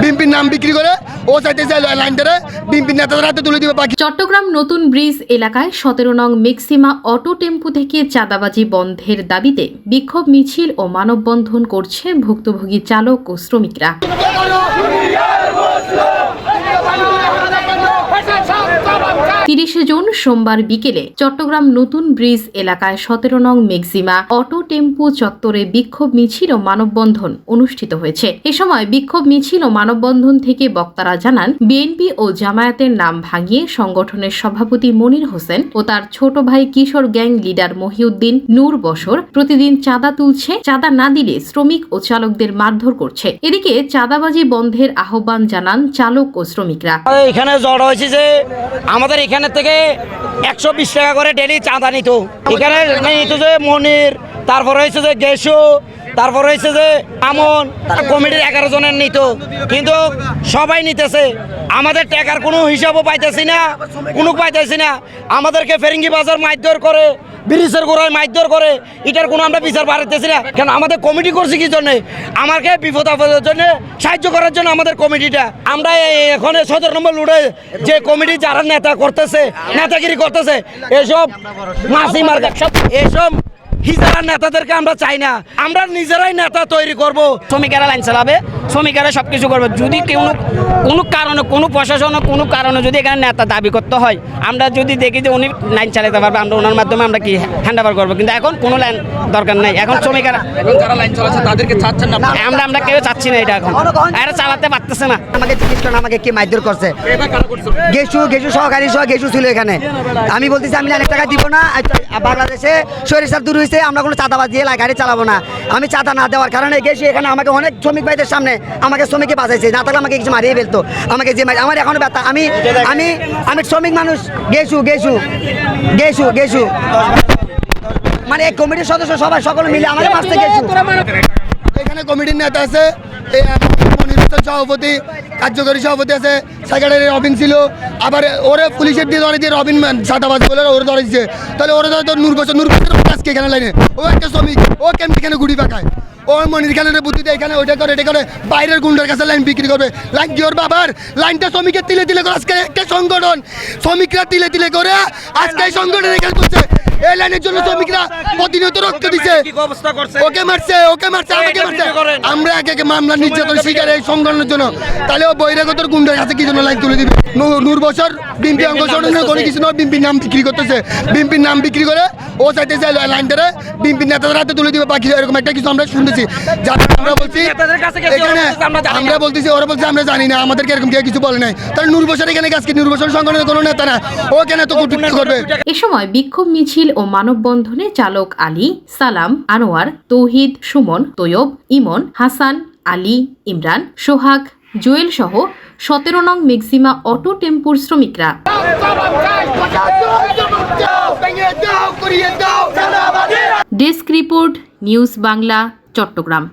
বিএনপির নাম বিক্রি করে, ও তুলে চট্টগ্রাম নতুন ব্রিজ এলাকায় সতেরো নং মেক্সিমা অটো টেম্পু থেকে চাঁদাবাজি বন্ধের দাবিতে বিক্ষোভ মিছিল ও মানববন্ধন করছে ভুক্তভোগী চালক ও শ্রমিকরা। তিরিশে জুন সোমবার বিকেলে চট্টগ্রাম নতুন ব্রিজ এলাকায় সতেরো নং মেক্সিমা অটো টেম্পু চত্বরে বিক্ষোভ মিছিল ও মানববন্ধন অনুষ্ঠিত হয়েছে। এ সময় বিক্ষোভ মিছিল ও মানববন্ধন থেকে বক্তারা জানান, বিএনপি ও জামায়াতের নাম ভাঙিয়ে সংগঠনের সভাপতি মনির হোসেন ও তার ছোট ভাই কিশোর গ্যাং লিডার মহিউদ্দিন নূর বসর প্রতিদিন চাঁদা তুলছে, চাঁদা না দিলে শ্রমিক ও চালকদের মারধর করছে। এদিকে চাঁদাবাজি বন্ধের আহ্বান জানান চালক ও শ্রমিকরা। এখানে জড় হয়েছে যে আমাদের এখানে থেকে একশো বিশ টাকা করে ডেলি চাঁদা নিত। এখানে নিত যে মনির, তারপর হয়েছে যে গেসু তারপর হয়েছে যে আমন কমিটির এগারো জনের নিত। কিন্তু সবাই নিতেছে। আমাদের টাকার কোনো হিসাবও পাইতেছি না, কোনো পাইতেছি না। আমাদেরকে ফেরিঙ্গি বাজার মারধর করে ব্রিজের গোড়ায় মারধর করে, এটার কোনো আমরা বিচার বাড়াইতেছি না। কেন, আমাদের কমিটি করছি কি জন্য? আমাকে বিপদ আপদের জন্য সাহায্য করার জন্য আমাদের কমিটিটা। আমরা এখন সতেরো নম্বর লুড়ে যে কমিটি যারা নেতা করতেছে, নেতাগিরি করতেছে, এসব মাসি মার্কা, সব এসব হিজারা নেতাদেরকে আমরা চাই না। আমরা নিজেরাই নেতা তৈরি করব। শ্রমিকেরা লাইন চালাবে শ্রমিকেরা সব কিছু করবে। যদি কেউ কোনো কারণে কোনো প্রশাসন কোনো কারণে যদি এখানে নেতা দাবি করতে হয় আমরা যদি দেখি যে উনি লাইন চালাতে পারবে আমরা ওনার মাধ্যমে আমরা কি হ্যান্ড ওভার করব? কিন্তু এখন কোনো লাইন দরকার নাই। এখন শ্রমিকেরা এখন যারা লাইন চালাচ্ছে তাদেরকে চাচ্ছেন না আমরা আমরা কেউ চাচ্ছি না এটা এখন। এরা চালাতে পারতেছে না। আমাকে জিজ্ঞেস করেন আমাকে কে মারধর করছে? সহকারী সহ গেছু ছিল এখানে। আমি বলতেছি আমি অনেক টাকা দিব না। আর বাংলাদেশে সরিষার দূর হয়েছে আমরা কোনো চাঁদাবাজ দিয়ে গাড়ি চালাবো না। আমি চাঁদা না দেওয়ার কারণে গেছি এখানে আমাকে অনেক শ্রমিক ভাইদের সামনে আমাকে শ্রমিকে বাঁচাইছে। না থাকলে আমাকে কিছু মারিয়ে ফেলতো। আমাকে যে মারি- আমার এখনও ব্যথা। আমি আমি আমি শ্রমিক মানুষ। গেছু গেছু গেছু গেছু মানে এই কমিটির সদস্য সবাই, সকলে মিলে আমাকে মারতে গেছু এখানে কমিটির নেতা আছে সভাপতি। কার্যকরী সভাপতি আছে সেক্রেটারি রবিন ছিল। আবার ওরে পুলিশের দিয়ে ধরে দিয়ে রবিন সাদাবাজ বলে ওরে ধরেছে তাহলে ওরে ধরে তো নূর বছর নূর বছর আজকে এখানে লাইনে ও একটা শ্রমিক, ও কেমনি এখানে গুড়ি পাকায়? ও মনির খানের বুদ্ধিতে এখানে ওইটা করে এটা করে, বাইরের গুন্ডার কাছে লাইন বিক্রি করবে। লাইন কি ওর বাবার? লাইনটা শ্রমিকের তিলে তিলে করে, আজকে একটা সংগঠন। শ্রমিকরা তিলে তিলে করে আজকে এই সংগঠন এখানে করছে। এই লাইনের জন্য শ্রমিকরা প্রতিনিয়ত রক্ত করছে? ওকে মারছে ওকে মারছে আমাকে মারছে। আমরা একে একে মামলা নির্যাতন শিকার এই সংগঠনের জন্য। তাহলে ও বৈরাগতর গুন্ডার কাছে কি জন্য লাইন তুলে দিবে? নূর বছর বিম্পি অঙ্গ সংগঠনের কোনো কিছু নয় বিম্পির নাম বিক্রি করতেছে। বিম্পির নাম বিক্রি করে ও চাইতেছে লাইন ধরে বিম্পির নেতাদের হাতে তুলে দিবে বাকি এরকম একটা কিছু আমরা শুনতেছি। যাতে আমরা বলছি এখানে আমরা জানি বলতেছি ওরা বলছে আমরা জানি না আমাদেরকে এরকম কেউ কিছু বলে নাই। তাহলে নূর বছর এখানে আজকে নূর বছর সংগঠনের কোনো নেতা না। ও কেন তো কুটুক্তি করবে? এ সময় বিক্ষোভ মিছিল ও মানববন্ধনে চালক আলী সালাম আনোয়ার তৌহিদ সুমন তৈয়ব ইমন হাসান আলী ইমরান সোহাগ জুয়েল সহ সতেরো নং মেক্সিমা অটো টেম্পুর শ্রমিকরা। Desk report news Bangla Chattogram